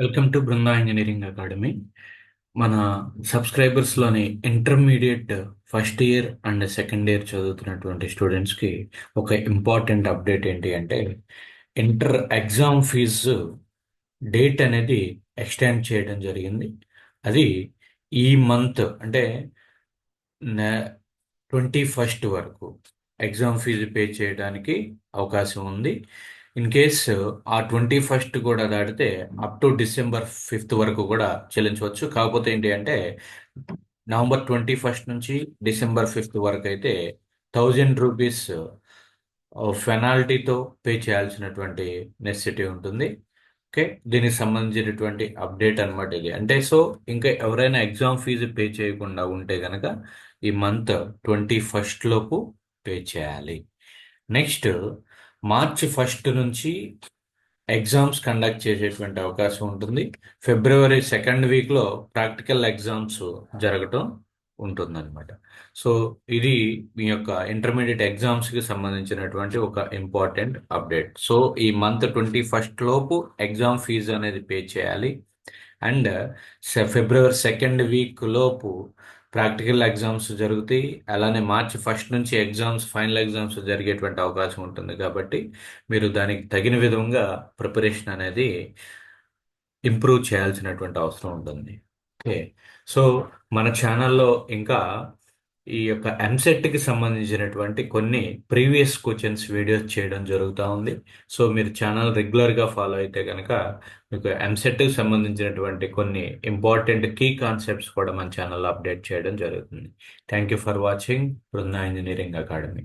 Welcome to Brinda engineering academy. మన సబ్స్క్రైబర్స్లోని intermediate first year and second year చదువుతున్నటువంటి స్టూడెంట్స్కి ఒక ఇంపార్టెంట్ అప్డేట్ ఏంటి అంటే ఇంటర్ ఎగ్జామ్ ఫీజు డేట్ అనేది ఎక్స్టెండ్ చేయడం జరిగింది. అది ఈ మంత్ అంటే ట్వంటీ ఫస్ట్ వరకు ఎగ్జామ్ ఫీజు పే చేయడానికి అవకాశం ఉంది. ఇన్ కేస్ ఆ ట్వంటీ ఫస్ట్ కూడా దాటితే అప్ టు డిసెంబర్ ఫిఫ్త్ వరకు కూడా చెల్లించవచ్చు. కాకపోతే ఏంటి అంటే నవంబర్ ట్వంటీ ఫస్ట్ నుంచి డిసెంబర్ ఫిఫ్త్ వరకు అయితే థౌజండ్ రూపీస్ ఫెనాల్టీతో పే చేయాల్సినటువంటి నెసెసిటీ ఉంటుంది. ఓకే దీనికి సంబంధించినటువంటి అప్డేట్ అనమాట ఇది. అంటే సో ఇంకా ఎవరైనా ఎగ్జామ్ ఫీజు పే చేయకుండా ఉంటే కనుక ఈ మంత్ ట్వంటీ ఫస్ట్ లోపు పే చేయాలి. నెక్స్ట్ మార్చ్ ఫస్ట్ నుంచి ఎగ్జామ్స్ కండక్ట్ చేసేటువంటి అవకాశం ఉంటుంది. ఫిబ్రవరి సెకండ్ వీక్లో ప్రాక్టికల్ ఎగ్జామ్స్ జరగటం ఉంటుందన్నమాట. సో ఇది మీ యొక్క ఇంటర్మీడియట్ ఎగ్జామ్స్కి సంబంధించినటువంటి ఒక ఇంపార్టెంట్ అప్డేట్. సో ఈ మంత్ ట్వంటీ ఫస్ట్ లోపు ఎగ్జామ్ ఫీజు అనేది పే చేయాలి. అండ్ ఫిబ్రవరి సెకండ్ వీక్ లోపు ప్రాక్టికల్ ఎగ్జామ్స్ జరుగుతాయి. అలానే మార్చి ఫస్ట్ నుంచి ఎగ్జామ్స్ ఫైనల్ ఎగ్జామ్స్ జరిగేటువంటి అవకాశం ఉంటుంది కాబట్టి మీరు దానికి తగిన విధంగా ప్రిపరేషన్ అనేది ఇంప్రూవ్ చేయాల్సినటువంటి అవసరం ఉంటుంది ఓకే. సో మన ఛానల్లో ఇంకా ఈ యొక్క ఎంసెట్కి సంబంధించినటువంటి కొన్ని ప్రీవియస్ క్వశ్చన్స్ వీడియోస్ చేయడం జరుగుతూ ఉంది. సో మీరు ఛానల్ రెగ్యులర్గా ఫాలో అయితే కనుక మీకు ఎంసెట్కి సంబంధించినటువంటి కొన్ని ఇంపార్టెంట్ కీ కాన్సెప్ట్స్ కూడా మన ఛానల్లో అప్డేట్ చేయడం జరుగుతుంది. Thank you for watching Brinda engineering academy.